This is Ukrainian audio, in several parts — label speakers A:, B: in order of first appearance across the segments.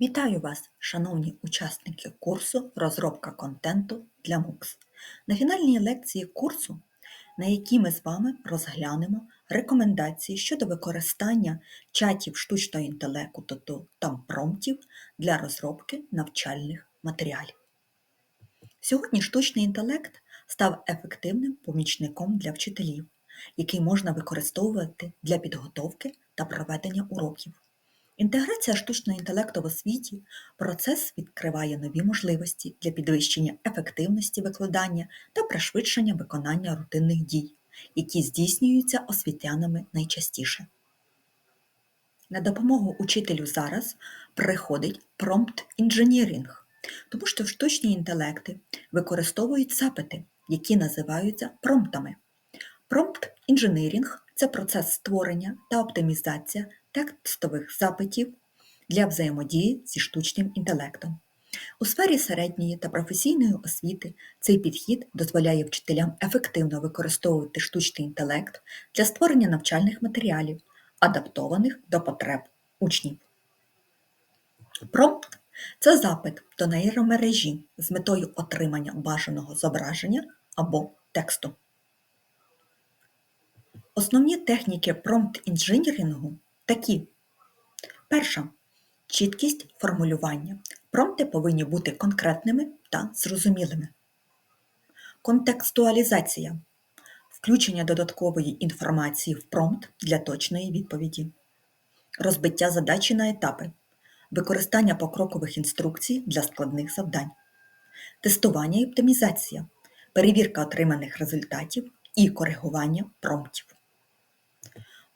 A: Вітаю вас, шановні учасники курсу Розробка контенту для MOOCs. На фінальній лекції курсу, на якій ми з вами розглянемо рекомендації щодо використання чатів штучного інтелекту та промптів для розробки навчальних матеріалів. Сьогодні штучний інтелект став ефективним помічником для вчителів, який можна використовувати для підготовки та проведення уроків. Інтеграція штучного інтелекту в освіті процес відкриває нові можливості для підвищення ефективності викладання та пришвидшення виконання рутинних дій, які здійснюються освітянами найчастіше. На допомогу учителю зараз приходить промпт інженірінг, тому що штучні інтелекти використовують запити, які називаються промптами. Промпт інженірінг це процес створення та оптимізація текстових запитів для взаємодії зі штучним інтелектом. У сфері середньої та професійної освіти цей підхід дозволяє вчителям ефективно використовувати штучний інтелект для створення навчальних матеріалів, адаптованих до потреб учнів. Промпт це запит до нейромережі з метою отримання бажаного зображення або тексту. Основні техніки промпт-інженірингу такі. Перша чіткість формулювання. Промпти повинні бути конкретними та зрозумілими. Контекстуалізація включення додаткової інформації в промпт для точної відповіді. Розбиття задачі на етапи. Використання покрокових інструкцій для складних завдань. Тестування і оптимізація. Перевірка отриманих результатів і коригування промптів.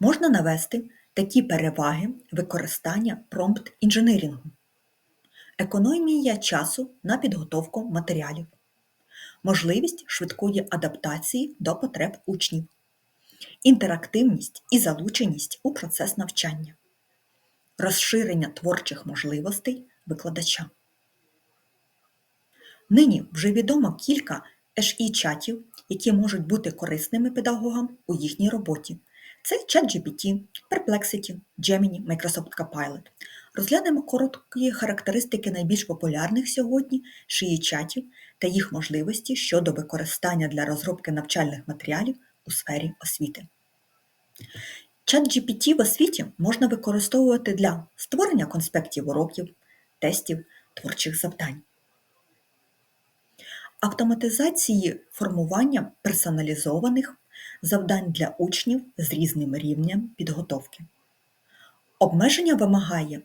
A: Можна навести такі переваги використання промпт інженерінгу, економія часу на підготовку матеріалів, можливість швидкої адаптації до потреб учнів, інтерактивність і залученість у процес навчання, розширення творчих можливостей викладача. Нині вже відомо кілька HE-чатів, які можуть бути корисними педагогам у їхній роботі. Це ChatGPT, Perplexity, Gemini, Microsoft Copilot. Розглянемо короткі характеристики найбільш популярних сьогодні шиї-чатів та їх можливості щодо використання для розробки навчальних матеріалів у сфері освіти. ChatGPT в освіті можна використовувати для створення конспектів уроків, тестів, творчих завдань, автоматизації формування персоналізованих завдань для учнів з різним рівнем підготовки. Обмеження вимагає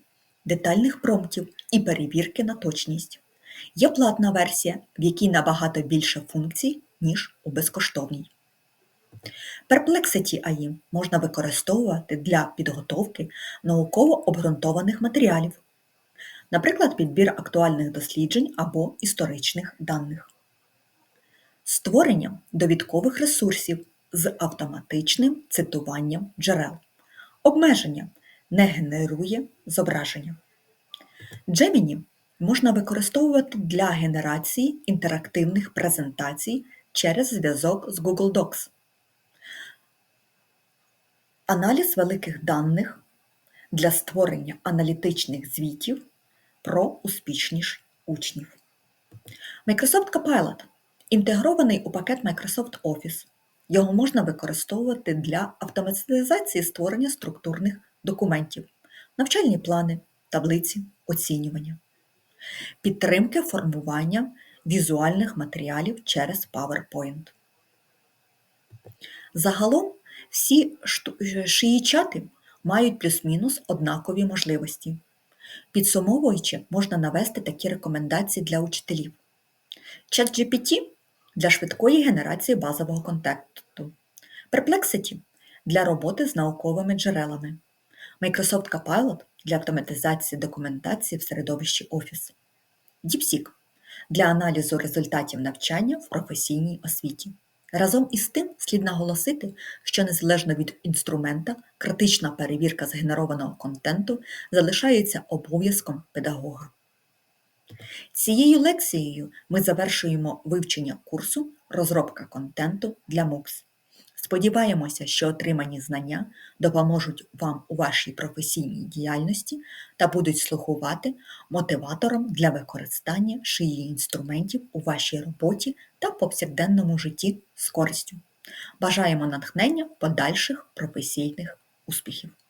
A: детальних промптів і перевірки на точність. Є платна версія, в якій набагато більше функцій, ніж у безкоштовній. Perplexity AI можна використовувати для підготовки науково обґрунтованих матеріалів, наприклад, підбір актуальних досліджень або історичних даних, створення довідкових ресурсів з автоматичним цитуванням джерел. Обмеження не генерує зображення. Gemini можна використовувати для генерації інтерактивних презентацій через зв'язок з Google Docs. Аналіз великих даних для створення аналітичних звітів про успішність учнів. Microsoft Copilot інтегрований у пакет Microsoft Office. Його можна використовувати для автоматизації створення структурних документів, навчальні плани, таблиці, оцінювання, підтримки формування візуальних матеріалів через PowerPoint. Загалом всі шиї-чати мають плюс-мінус однакові можливості. Підсумовуючи, можна навести такі рекомендації для учителів. ChatGPT для швидкої генерації базового контенту, Perplexity для роботи з науковими джерелами, Microsoft Copilot для автоматизації документації в середовищі Office, DeepSeek для аналізу результатів навчання в професійній освіті. Разом із тим слід наголосити, що незалежно від інструмента, критична перевірка згенерованого контенту залишається обов'язком педагога. Цією лекцією ми завершуємо вивчення курсу Розробка контенту для MOOCs. Сподіваємося, що отримані знання допоможуть вам у вашій професійній діяльності та будуть слугувати мотиватором для використання шиї інструментів у вашій роботі та повсякденному житті з користю. Бажаємо натхнення подальших професійних успіхів!